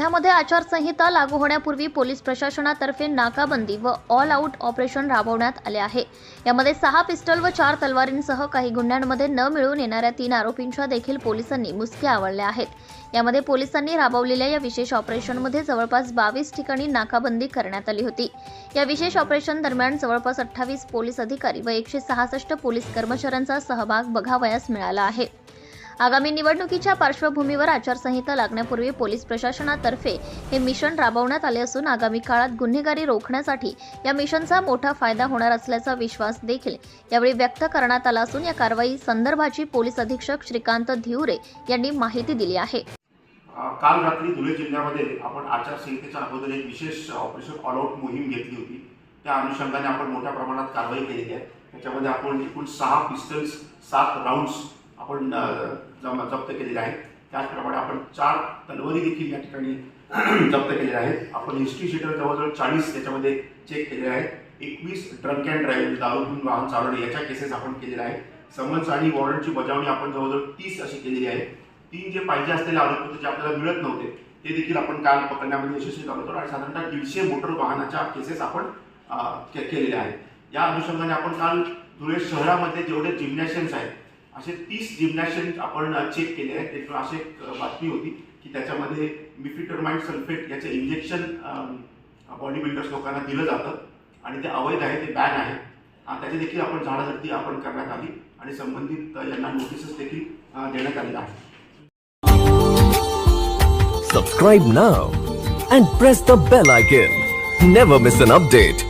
जिल्ह्यामध्ये आचारसंहिता लागू होण्यापूर्वी पोलीस प्रशासनातर्फे नाकाबंदी व ऑल आऊट ऑपरेशन राबवण्यात आले आहे. यामध्ये सहा पिस्टल व चार तलवारींसह काही गुन्ह्यांमध्ये न मिळून येणाऱ्या तीन आरोपींच्या देखील पोलिसांनी मुसके आवडल्या आहेत. यामध्ये पोलिसांनी राबवलेल्या या विशेष ऑपरेशनमध्ये जवळपास बावीस ठिकाणी नाकाबंदी करण्यात आली होती. या विशेष ऑपरेशन दरम्यान जवळपास अठ्ठावीस पोलीस अधिकारी व एकशे सहासष्ट पोलीस कर्मचाऱ्यांचा सहभाग बघावयास मिळाला आहे. आगामी निवडणुकीच्या पार्श्वभूमीवर आचारसंहिता लागण्यापूर्वी पोलीस प्रशासनातर्फे हे मिशन राबवण्यात आले असून आगामी काळात गुन्हेगारी रोखण्यासाठी या मिशनचा मोठा फायदा होणार असल्याचा विश्वास देखील यावेळी व्यक्त करण्यात आला असून या कारवाई संदर्भाची पोलीस अधीक्षक श्रीकांत धिवरे यांनी माहिती दिली आहे. काल रात्री धुळे जिल्ह्यामध्ये आपण आचारसंहितेच्या अगोदर एक विशेष ऑपरेशन ऑल आउट मोहीम घेतली होती. त्या अनुषंगाने आपण मोठ्या प्रमाणात कारवाई केलेली आहे. त्याच्यामध्ये आपण एकूण सहा पिस्टल्स सात राऊंड्स आपण जमा जप्त केलेले आहेत. त्याचप्रमाणे आपण चार तलवारी देखील या ठिकाणी जप्त केलेल्या आहेत. आपण हिस्ट्री शीटर जवळजवळ चाळीस त्याच्यामध्ये चेक केलेले आहेत. एकवीस ड्रंक अँड ड्राईव्ह दारू घेऊन वाहन चालवणे याच्या केसेस आपण केलेल्या आहेत. समन्स आणि वॉरंटची बजावणी आपण जवळजवळ तीस अशी केलेली आहे. तीन जे पाहिजे असलेले आरोपपत्र जे आपल्याला मिळत नव्हते ते देखील आपण काल पकडण्यामध्ये यशस्वी झालो होतो. आणि साधारणतः दीडशे मोटर वाहनाच्या केसेस आपण के- केलेल्या आहेत. या अनुषंगाने आपण काल धुळे शहरामध्ये जेवढे जिम्नॅशियन्स आहेत असे तीस जिम्नॅशियन आपण चेक केले आहेत. त्याच्यावर अशी एक बातमी होती की त्याच्यामध्ये मिफिटरमाइंड सल्फेट याचं इंजेक्शन बॉडी बिल्डर्स लोकांना दिलं जातं. आणि ते अवैध आहे ते बॅन आहे. त्याचे त्याची देखील आपण झाडाझडती आपण करण्यात आली. आणि संबंधित यांना नोटिसेस देखील देण्यात आलेल्या आहेत. Subscribe now and press the bell icon. Never miss an update.